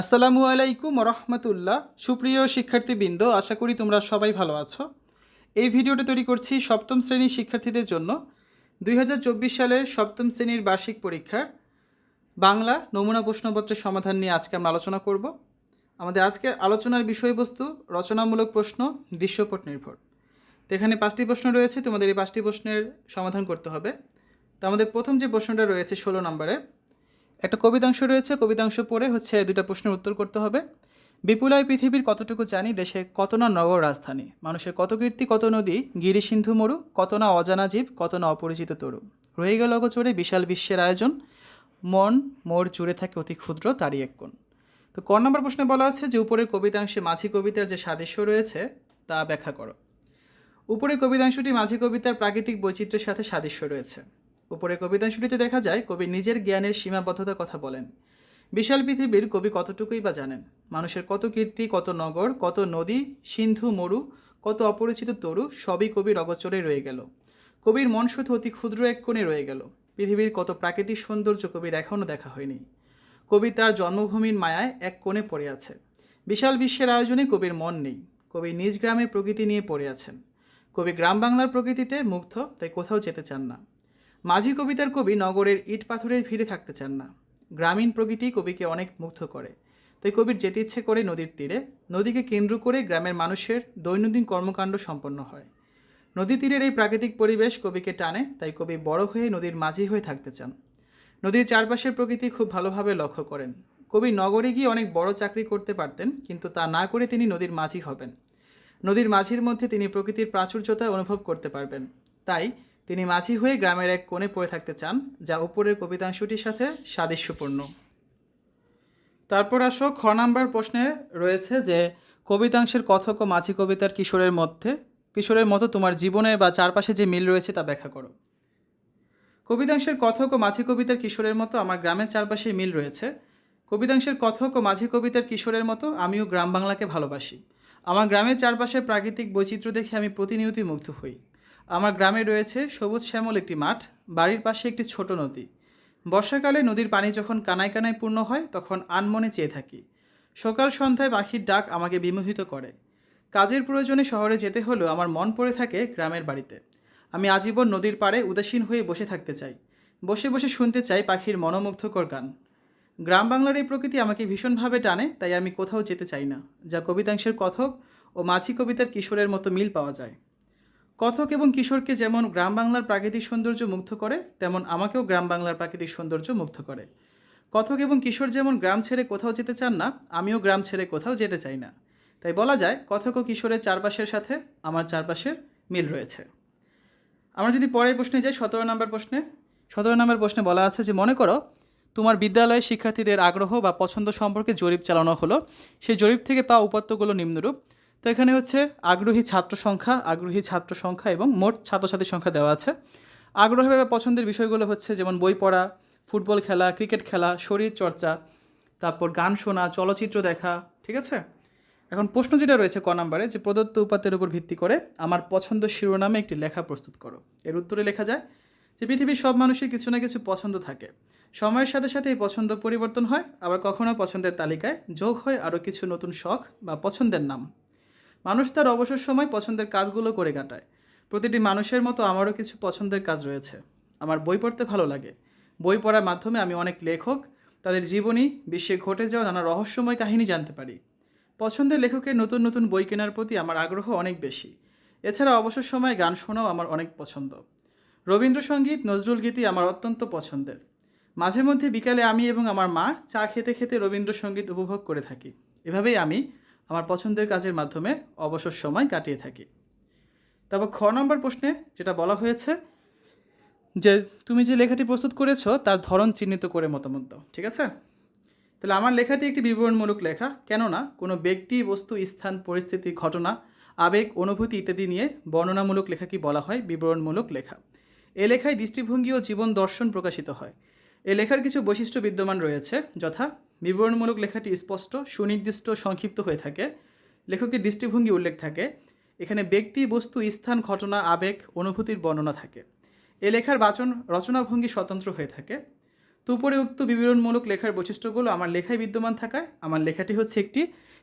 আসসালামু আলাইকুম রহমতুল্লাহ সুপ্রিয় শিক্ষার্থীবৃন্দ, আশা করি তোমরা সবাই ভালো আছো। এই ভিডিওটা তৈরি করছি সপ্তম শ্রেণির শিক্ষার্থীদের জন্য। দুই হাজার চব্বিশ সালের সপ্তম শ্রেণির বার্ষিক পরীক্ষার বাংলা নমুনা প্রশ্নপত্রের সমাধান নিয়ে আজকে আমরা আলোচনা করব। আমাদের আজকে আলোচনার বিষয়বস্তু রচনামূলক প্রশ্ন, দৃশ্যপট নির্ভর। তো এখানে পাঁচটি প্রশ্ন রয়েছে, তোমাদের এই পাঁচটি প্রশ্নের সমাধান করতে হবে। তো আমাদের প্রথম যে প্রশ্নটা রয়েছে ষোলো নম্বরে একটা কবিতাংশ রয়েছে, কবিতাংশ পড়ে হচ্ছে দুটা প্রশ্নের উত্তর করতে হবে। বিপুলায় পৃথিবীর কতটুকু জানি, দেশে কত না নগর রাজধানী, মানুষের কত কীর্তি, কত নদী, গিরি সিন্ধু মরু, কত না অজানা জীব, কত না অপরিচিত তরু। রয়ে গেল অগোচরে বিশাল বিশ্বের আয়োজন। মন, মোর জুড়ে থাকে অতি ক্ষুদ্র, তারই এক কোণ। তো ক নম্বর প্রশ্নে বলা আছে যে, উপরের কবিতাংশে মাঝি কবিতার যে সাদৃশ্য রয়েছে, তা ব্যাখ্যা করো। উপরের কবিতাংশটি মাঝি কবিতার প্রাকৃতিক বৈচিত্র্যের সাথে সাদৃশ্য রয়েছে। উপরে কবিতা কবিতাংশটিতে দেখা যায়, কবি নিজের জ্ঞানের সীমাবদ্ধতার কথা বলেন। বিশাল পৃথিবীর কবি কতটুকুই বা জানেন? মানুষের কত কীর্তি, কত নগর, কত নদী, সিন্ধু, মরু, কত অপরিচিত তরু, সবই কবির অগোচরে রয়ে গেল। কবির মন শুধু অতি ক্ষুদ্র এক কোণে রয়ে গেল। পৃথিবীর কত প্রাকৃতিক সৌন্দর্য কবির এখনও দেখা হয়নি। কবি তার জন্মভূমির মায়ায় এক কোণে পড়ে আছে। বিশাল বিশ্বের আয়োজনে কবির মন নেই। কবি নিজ গ্রামের প্রকৃতি নিয়ে পড়ে আছেন। কবি গ্রাম বাংলার প্রকৃতিতে মুগ্ধ, তাই কোথাও যেতে চান না। মাঝি কবিতার কবি নগরের ইট পাথরে ফিরে থাকতে চান না। গ্রামীণ প্রকৃতি কবিকে অনেক মুগ্ধ করে। তাই কবির যেতে ইচ্ছে করে নদীর তীরে। নদীকে কেন্দ্র করে গ্রামের মানুষের দৈনন্দিন কর্মকাণ্ড সম্পন্ন হয়। নদী তীরের এই প্রাকৃতিক পরিবেশ কবিকে টানে, তাই কবি বড় হয়ে নদীর মাঝি হয়ে থাকতে চান। নদীর চারপাশের প্রকৃতি খুব ভালোভাবে লক্ষ্য করেন। কবি নগরে গিয়ে অনেক বড় চাকরি করতে পারতেন, কিন্তু তা না করে তিনি নদীর মাঝি হবেন। নদীর মাঝির মধ্যে তিনি প্রকৃতির প্রাচুর্যতা অনুভব করতে পারবেন। তাই তিনি মাঝি হয়ে গ্রামের এক কোণে পড়ে থাকতে চান, যা উপরের কবিতাংশটির সাথে সাদৃশ্যপূর্ণ। তারপর আসো খ নাম্বার প্রশ্নে রয়েছে যে, কবিতাংশের কথক ও মাঝি কবিতার কিশোরের মধ্যে, কিশোরের মতো তোমার জীবনে বা চারপাশে যে মিল রয়েছে তা ব্যাখ্যা করো। কবিতাংশের কথক ও মাঝি কবিতার কিশোরের মতো আমার গ্রামের চারপাশে মিল রয়েছে। কবিতাংশের কথক ও মাঝি কবিতার কিশোরের মতো আমিও গ্রাম বাংলাকে ভালোবাসি। আমার গ্রামের চারপাশের প্রাকৃতিক বৈচিত্র্য দেখে আমি প্রতিনিয়তই মুগ্ধ হই। আমার গ্রামে রয়েছে সবুজ শ্যামল একটি মাঠ, বাড়ির পাশে একটি ছোট নদী। বর্ষাকালে নদীর পানি যখন কানায় কানায় পূর্ণ হয়, তখন আনমনে চেয়ে থাকি। সকাল সন্ধ্যায় পাখির ডাক আমাকে বিমোহিত করে। কাজের প্রয়োজনে শহরে যেতে হলেও আমার মন পড়ে থাকে গ্রামের বাড়িতে। আমি আজীবন নদীর পাড়ে উদাসীন হয়ে বসে থাকতে চাই। বসে বসে শুনতে চাই পাখির মনোমুগ্ধকর গান। গ্রাম বাংলার এই প্রকৃতি আমাকে ভীষণভাবে টানে, তাই আমি কোথাও যেতে চাই না, যা কবিতাংশের কথক ও মাছি কবিতার কিশোরের মতো মিল পাওয়া যায়। কথক এবং কিশোরকে যেমন গ্রাম বাংলার প্রাকৃতিক সৌন্দর্য মুগ্ধ করে, তেমন আমাকেও গ্রাম বাংলার প্রাকৃতিক সৌন্দর্য মুগ্ধ করে। কথক এবং কিশোর যেমন গ্রাম ছেড়ে কোথাও যেতে চান না, আমিও গ্রাম ছেড়ে কোথাও যেতে চাই না। তাই বলা যায়, কথক ও কিশোরের চারপাশের সাথে আমার চারপাশের মিল রয়েছে। আমরা যদি পরের প্রশ্নে যাই, সতেরো নম্বর প্রশ্নে। সতেরো নম্বর প্রশ্নে বলা আছে যে, মনে করো, তোমার বিদ্যালয়ে শিক্ষার্থীদের আগ্রহ বা পছন্দ সম্পর্কে জরিপ চালানো হলো। সেই জরিপ থেকে পাওয়া উপাত্তগুলো নিম্নরূপ। তো এখানে হচ্ছে আগ্রহী ছাত্র সংখ্যা, আগ্রহী ছাত্র সংখ্যা এবং মোট ছাত্রছাত্রীর সংখ্যা দেওয়া আছে। আগ্রহী বা পছন্দের বিষয়গুলো হচ্ছে যেমন বই পড়া, ফুটবল খেলা, ক্রিকেট খেলা, শরীর চর্চা, তারপর গান শোনা, চলচ্চিত্র দেখা, ঠিক আছে? এখন প্রশ্ন যেটা রয়েছে ক নাম্বারে যে প্রদত্ত উপাত্তের উপর ভিত্তি করে আমার পছন্দ শিরোনামে একটি লেখা প্রস্তুত করো। এর উত্তরে লেখা যায় যে পৃথিবীর সব মানুষের কিছু না কিছু পছন্দ থাকে। সময়ের সাথে সাথে এই পছন্দ পরিবর্তন হয়, আবার কখনো পছন্দের তালিকায় যোগ হয় আরও কিছু নতুন শখ বা পছন্দের নাম। মানুষ তার অবসর সময় পছন্দের কাজগুলো করে কাটায়। প্রতিটি মানুষের মতো আমারও কিছু পছন্দের কাজ রয়েছে। আমার বই পড়তে ভালো লাগে। বই পড়ার মাধ্যমে আমি অনেক লেখক, তাদের জীবনী, বিশ্বে ঘটে যাওয়া নানা রহস্যময় কাহিনী জানতে পারি। পছন্দের লেখকের নতুন নতুন বই কেনার প্রতি আমার আগ্রহ অনেক বেশি। এছাড়া অবসর সময়ে গান শোনাও আমার অনেক পছন্দ। রবীন্দ্রসঙ্গীত, নজরুল গীতি আমার অত্যন্ত পছন্দের। মাঝে মধ্যে বিকালে আমি এবং আমার মা চা খেতে খেতে রবীন্দ্রসঙ্গীত উপভোগ করে থাকি। এভাবেই আমি আমার পছন্দের কাজের মাধ্যমে অবসর সময় কাটিয়ে থাকি। তারপর খ নম্বর প্রশ্নে যেটা বলা হয়েছে যে, তুমি যে লেখাটি প্রস্তুত করেছ, তার ধরন চিহ্নিত করে মতামত দাও। ঠিক আছে? তাহলে আমার লেখাটি একটি বিবরণমূলক লেখা, কেননা কোনো ব্যক্তি, বস্তু, স্থান, পরিস্থিতি, ঘটনা, আবেগ, অনুভূতি ইত্যাদি নিয়ে বর্ণনামূলক লেখাকে বলা হয়? বিবরণমূলক লেখা। এ লেখায় দৃষ্টিভঙ্গি ও জীবন দর্শন প্রকাশিত হয়। এ লেখার কিছু বৈশিষ্ট্য বিদ্যমান রয়েছে, যথা বিবরণমূলক লেখাটি স্পষ্ট, সুনির্দিষ্ট, সংক্ষিপ্ত হয়ে থাকে। লেখকের দৃষ্টিভঙ্গি উল্লেখ থাকে। এখানে ব্যক্তি, বস্তু, স্থান, ঘটনা, আবেগ, অনুভূতির বর্ণনা থাকে। এ লেখার বাচন, রচনাভঙ্গি স্বতন্ত্র হয়ে থাকে। তো উপরে উক্ত বিবরণমূলক লেখার বৈশিষ্ট্যগুলো আমার লেখায় বিদ্যমান থাকায় আমার লেখাটি হচ্ছে একটি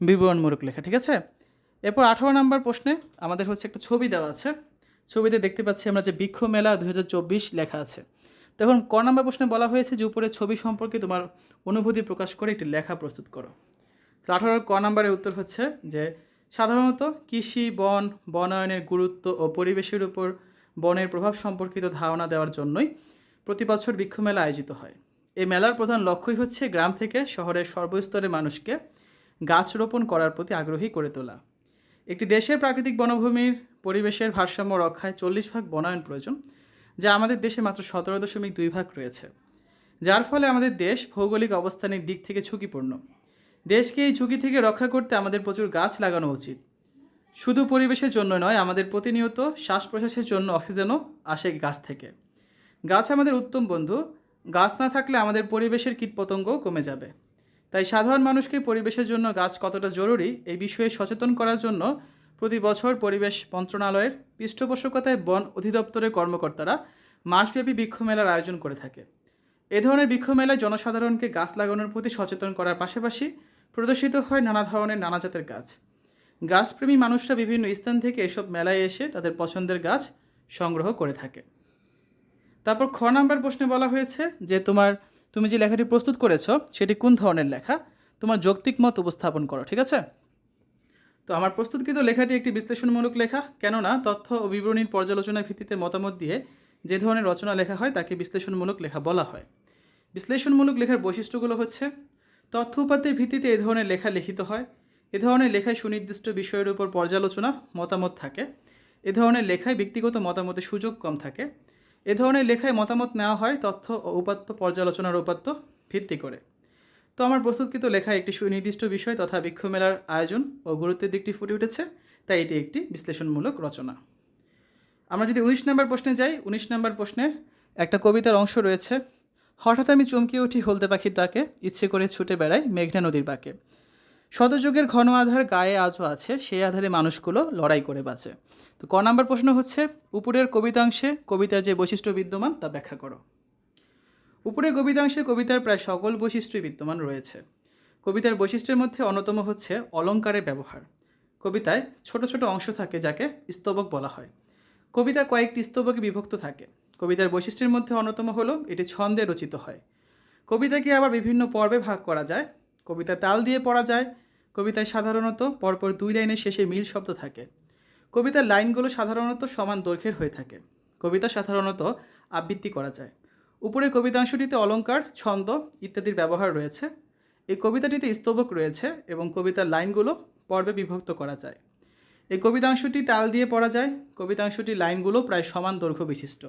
বিবরণমূলক লেখা, ঠিক আছে? এরপর আঠারো নম্বর প্রশ্নে আমাদের হচ্ছে একটা ছবি দেওয়া আছে। ছবিতে দেখতে পাচ্ছি আমরা যে বৃক্ষ মেলা দু হাজার চব্বিশ লেখা আছে। তখন ক নম্বর প্রশ্নে বলা হয়েছে যে উপরে ছবি সম্পর্কে তোমার অনুভূতি প্রকাশ করে একটি লেখা প্রস্তুত করো। তো আঠারোর ক নম্বরের উত্তর হচ্ছে যে, সাধারণত কৃষি, বন, বনায়নের গুরুত্ব ও পরিবেশের উপর বনের প্রভাব সম্পর্কিত ধারণা দেওয়ার জন্যই প্রতি বছর বৃক্ষ মেলা আয়োজিত হয়। এই মেলার প্রধান লক্ষ্যই হচ্ছে গ্রাম থেকে শহরের সর্বস্তরের মানুষকে গাছ রোপণ করার প্রতি আগ্রহী করে তোলা। একটি দেশের প্রাকৃতিক বনভূমির পরিবেশের ভারসাম্য রক্ষায় চল্লিশ ভাগ বনায়ন প্রয়োজন, যা আমাদের দেশে মাত্র সতেরো দশমিক দুই ভাগ রয়েছে। যার ফলে আমাদের দেশ ভৌগোলিক অবস্থানের দিক থেকে ঝুঁকিপূর্ণ। দেশকে এই ঝুঁকি থেকে রক্ষা করতে আমাদের প্রচুর গাছ লাগানো উচিত। শুধু পরিবেশের জন্য নয়, আমাদের প্রতিনিয়ত শ্বাস প্রশ্বাসের জন্য অক্সিজেনও আসে গাছ থেকে। গাছ আমাদের উত্তম বন্ধু। গাছ না থাকলে আমাদের পরিবেশের কীটপতঙ্গও কমে যাবে। তাই সাধারণ মানুষকে পরিবেশের জন্য গাছ কতটা জরুরি এই বিষয়ে সচেতন করার জন্য প্রতি বছর পরিবেশ মন্ত্রণালয়ের পৃষ্ঠপোষকতায় বন অধিদপ্তরের কর্মকর্তারা মাসব্যাপী বৃক্ষ মেলার আয়োজন করে থাকে। এ ধরনের বৃক্ষ মেলায় জনসাধারণকে গাছ লাগানোর প্রতি সচেতন করার পাশাপাশি প্রদর্শিত হয় নানা ধরনের নানা জাতের গাছ। গাছপ্রেমী মানুষরা বিভিন্ন স্থান থেকে এসব মেলায় এসে তাদের পছন্দের গাছ সংগ্রহ করে থাকে। তারপর খ নাম্বার প্রশ্নে বলা হয়েছে যে, তোমার, তুমি যে লেখাটি প্রস্তুত করেছ, সেটি কোন ধরনের লেখা? তোমার যৌক্তিক মত উপস্থাপন করো, ঠিক আছে? তো আমার প্রস্তুতকৃত লেখাটি একটি বিশ্লেষণমূলক লেখা। কেননা, তথ্য ও বিবরণীর পর্যালোচনার ভিত্তিতে মতামত দিয়ে যে ধরনের রচনা লেখা হয়, তাকে বিশ্লেষণমূলক লেখা বলা হয়। বিশ্লেষণমূলক লেখার বৈশিষ্ট্যগুলো হচ্ছে, তথ্য উপাত্তের ভিত্তিতে এ ধরনের লেখা লিখিত হয়, এ ধরনের লেখায় সুনির্দিষ্ট বিষয়ের উপর পর্যালোচনা মতামত থাকে, এ ধরনের লেখায় ব্যক্তিগত মতামতের সুযোগ কম থাকে, এ ধরনের লেখায় মতামত নেওয়া হয় তথ্য ও উপাত্ত পর্যালোচনার উপাত্ত ভিত্তি করে। তো আমার প্রস্তুতকৃত লেখায় একটি সুনির্দিষ্ট বিষয় তথা বৃক্ষ মেলার আয়োজন ও গুরুত্বের দিকটি ফুটে উঠেছে, তাই এটি একটি বিশ্লেষণমূলক রচনা। আমরা যদি উনিশ নম্বর প্রশ্নে যাই, উনিশ নম্বর প্রশ্নে একটা কবিতার অংশ রয়েছে। হঠাৎ আমি চমকে উঠি হলদে পাখির ডাকে, ইচ্ছে করে ছুটে বেড়াই মেঘনা নদীর বাঁকে। শতযুগের ঘন আধার গায়ে আজও আছে, সেই আধারে মানুষগুলো লড়াই করে বাঁচে। তো ক নম্বর প্রশ্ন হচ্ছে, উপরের কবিতাংশে কবিতার যে বৈশিষ্ট্য বিদ্যমান তা ব্যাখ্যা করো। উপরের কবিতাংশে কবিতার প্রায় সকল বৈশিষ্ট্যই বিদ্যমান রয়েছে। কবিতার বৈশিষ্ট্যের মধ্যে অন্যতম হচ্ছে অলঙ্কারের ব্যবহার। কবিতায় ছোট ছোট অংশ থাকে যাকে স্তবক বলা হয়। কবিতা কয়েকটি স্তবকে বিভক্ত থাকে। কবিতার বৈশিষ্ট্যের মধ্যে অন্যতম হলো, এটি ছন্দে রচিত হয়। কবিতাকে আবার বিভিন্ন পর্বে ভাগ করা যায়। কবিতা তাল দিয়ে পড়া যায়। কবিতায় সাধারণত পরপর দুই লাইনের শেষে মিল শব্দ থাকে। কবিতার লাইনগুলো সাধারণত সমান দৈর্ঘ্যের হয়ে থাকে। কবিতা সাধারণত আবৃত্তি করা যায়। উপরে কবিতাংশটিতে অলঙ্কার, ছন্দ ইত্যাদির ব্যবহার রয়েছে। এই কবিতাটিতে স্তবক রয়েছে এবং কবিতার লাইনগুলো পর্বে বিভক্ত করা যায়। এই কবিতাংশটি তাল দিয়ে পড়া যায়। কবিতাংশটির লাইনগুলো প্রায় সমান দৈর্ঘ্য বিশিষ্ট।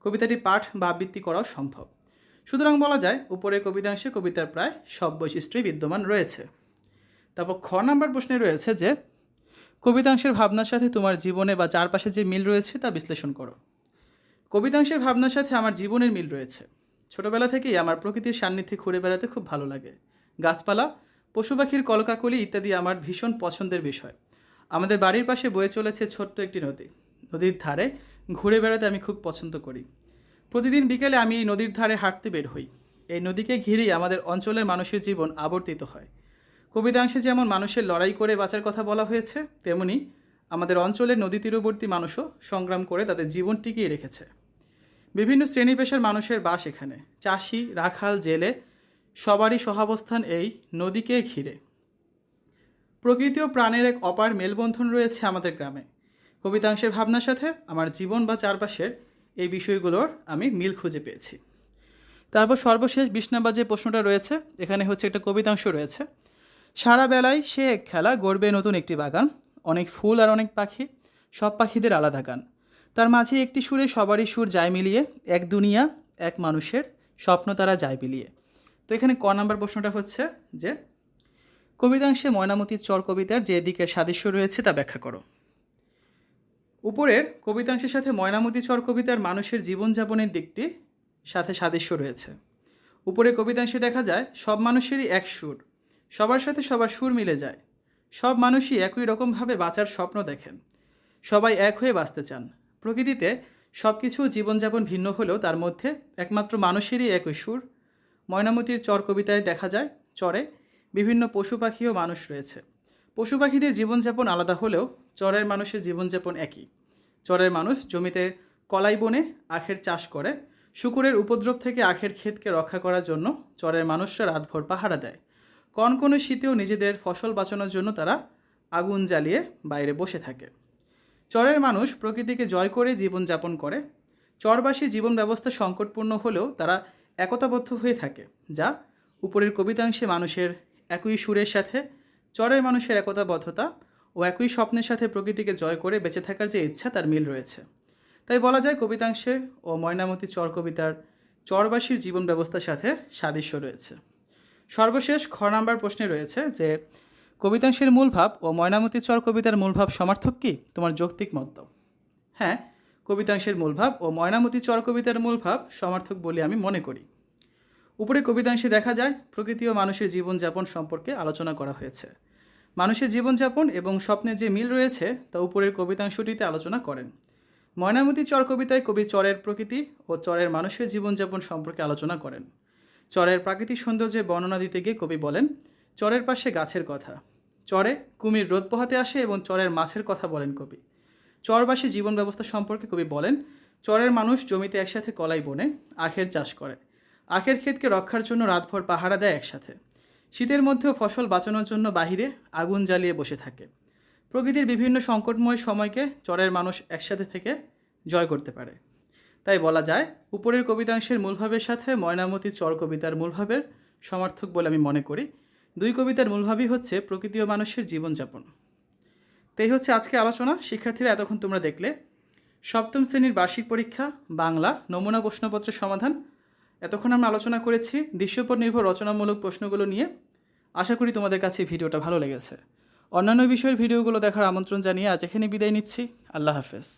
কবিতাটি পাঠ বা আবৃত্তি করাও সম্ভব। সুতরাং বলা যায় উপরে কবিতাংশে কবিতার প্রায় সব বৈশিষ্ট্যই বিদ্যমান রয়েছে। তারপর খ নাম্বার প্রশ্নে রয়েছে যে, কবিতাংশের ভাবনার সাথে তোমার জীবনে বা চারপাশে যে মিল রয়েছে তা বিশ্লেষণ করো। কবিতাংশের ভাবনার সাথে আমার জীবনের মিল রয়েছে। ছোটবেলা থেকেই আমার প্রকৃতির সান্নিধ্যে ঘুরে বেড়াতে খুব ভালো লাগে। গাছপালা, পশু পাখির কলকাকলি ইত্যাদি আমার ভীষণ পছন্দের বিষয়। আমাদের বাড়ির পাশে বয়ে চলেছে ছোট্ট একটি নদী। নদীর ধারে ঘুরে বেড়াতে আমি খুব পছন্দ করি। প্রতিদিন বিকেলে আমি এই নদীর ধারে হাঁটতে বের হই। এই নদীকে ঘিরেই আমাদের অঞ্চলের মানুষের জীবন আবর্তিত হয়। কবিতাংশে যেমন মানুষের লড়াই করে বাঁচার কথা বলা হয়েছে, তেমনি আমাদের অঞ্চলের নদী তীরবর্তী মানুষও সংগ্রাম করে তাদের জীবন টিকিয়ে রেখেছে। বিভিন্ন শ্রেণি পেশার মানুষের বাস এখানে। চাষি, রাখাল, জেলে সবারই সহাবস্থান এই নদীকে ঘিরে। প্রকৃতি ও প্রাণের এক অপার মেলবন্ধন রয়েছে আমাদের গ্রামে। কবিতাংশের ভাবনার সাথে আমার জীবন বা চারপাশের এই বিষয়গুলোর আমি মিল খুঁজে পেয়েছি। তারপর সর্বশেষ বিশ নাম্বার যে প্রশ্নটা রয়েছে, এখানে হচ্ছে একটা কবিতাংশ রয়েছে। সারা বেলায় সে এক খেলা গড়বে নতুন একটি বাগান, অনেক ফুল আর অনেক পাখি, সব পাখিদের আলাদা গান। তার মাঝে একটি সুরে সবারই সুর যায় মিলিয়ে, এক দুনিয়া, এক মানুষের স্বপ্ন তারা যায় বিলিয়ে। তো এখানে ক নাম্বার প্রশ্নটা হচ্ছে যে কবিতাংশে ময়নামতির চর কবিতার যে দিকের সাদৃশ্য রয়েছে তা ব্যাখ্যা করো। উপরের কবিতাংশের সাথে ময়নামতি চর কবিতার মানুষের জীবনযাপনের দিকটি সাথে সাদৃশ্য রয়েছে। উপরে কবিতাংশে দেখা যায়, সব মানুষেরই এক সুর, সবার সাথে সবার সুর মিলে যায়। সব মানুষই একই রকমভাবে বাঁচার স্বপ্ন দেখেন। সবাই এক হয়ে বাঁচতে চান। প্রকৃতিতে সব কিছু জীবনযাপন ভিন্ন হলেও তার মধ্যে একমাত্র মানুষেরই একই সুর। ময়নামতির চর কবিতায় দেখা যায়, চরে বিভিন্ন পশু পাখি ও মানুষ রয়েছে। পশু পাখিদের জীবনযাপন আলাদা হলেও চরের মানুষের জীবনযাপন একই। চরের মানুষ জমিতে কলাই বনে আখের চাষ করে, শুকুরের উপদ্রব থেকে আখের ক্ষেতকে রক্ষা করার জন্য চরের মানুষরা রাতভর পাহারা দেয়। কনকনে শীতেও নিজেদের ফসল বাঁচানোর জন্য তারা আগুন জ্বালিয়ে বাইরে বসে থাকে। চরের মানুষ প্রকৃতিকে জয় করে জীবনযাপন করে। চরবাসী জীবন ব্যবস্থা সংকটপূর্ণ হলেও তারা একতাবদ্ধ হয়ে থাকে, যা উপরের কবিতাংশে মানুষের একই সুরের সাথে চরের মানুষের একতাবদ্ধতা ও একই স্বপ্নের সাথে প্রকৃতিকে জয় করে বেঁচে থাকার যে ইচ্ছা, তার মিল রয়েছে। তাই বলা যায় কবিতাংশে ও ময়নামতি চর কবিতার চরবাসীর জীবন ব্যবস্থার সাথে সাদৃশ্য রয়েছে। সর্বশেষ খ নাম্বার প্রশ্নে রয়েছে যে, কবিতাংশের মূল ভাব ও ময়নামতি চর কবিতার মূল ভাব সমার্থক কি? তোমার যৌক্তিক মত। হ্যাঁ কবিতাংশের মূল ভাব ও ময়নামতি চর কবিতার মূল ভাব সমার্থক বলে আমি মনে করি। উপরে কবিতাংশে দেখা যায়, প্রকৃতি ও মানুষের জীবনযাপন সম্পর্কে আলোচনা করা হয়েছে। মানুষের জীবনযাপন এবং স্বপ্নে যে মিল রয়েছে, তা উপরের কবিতাংশটিতে আলোচনা করেন। ময়নামতি চর কবিতায় কবি চরের প্রকৃতি ও চরের মানুষের জীবনযাপন সম্পর্কে আলোচনা করেন। চরের প্রাকৃতিক সৌন্দর্যের বর্ণনা দিতে গিয়ে কবি বলেন, চরের পাশে গাছের কথা। চরে কুমির রোদ পোহাতে আসে এবং চরের মাছের কথা বলেন কবি। চরবাসী জীবন ব্যবস্থা সম্পর্কে কবি বলেন, চরের মানুষ জমিতে একসাথে কলাই বনে, আখের চাষ করে। আখের ক্ষেতকে রক্ষার জন্য রাতভর পাহারা দেয় একসাথে। শীতের মধ্যেও ফসল বাঁচানোর জন্য বাহিরে আগুন জ্বালিয়ে বসে থাকে। প্রকৃতির বিভিন্ন সংকটময় সময়কে চরের মানুষ একসাথে থেকে জয় করতে পারে। তাই বলা যায়, উপরের কবিতাংশের মূলভাবের সাথে ময়নামতি চর কবিতার মূলভাবের সমর্থক বলে আমি মনে করি। দুই কবিতার মূলভাবই হচ্ছে প্রকৃতি ও মানুষের জীবনযাপন। তাই হচ্ছে আজকে আলোচনা। শিক্ষার্থীরা এতক্ষণ তোমরা দেখলে। সপ্তম শ্রেণির বার্ষিক পরীক্ষা, বাংলা নমুনা প্রশ্নপত্রের সমাধান এতক্ষণ আমরা আলোচনা করেছি দৃশ্যপট নির্ভর রচনামূলক প্রশ্নগুলো নিয়ে। আশা করি তোমাদের কাছে ভিডিওটা ভালো লেগেছে। অন্যান্য বিষয়ের ভিডিওগুলো দেখার আমন্ত্রণ জানিয়ে আজ এখানে বিদায় নিচ্ছি। আল্লাহ হাফেজ।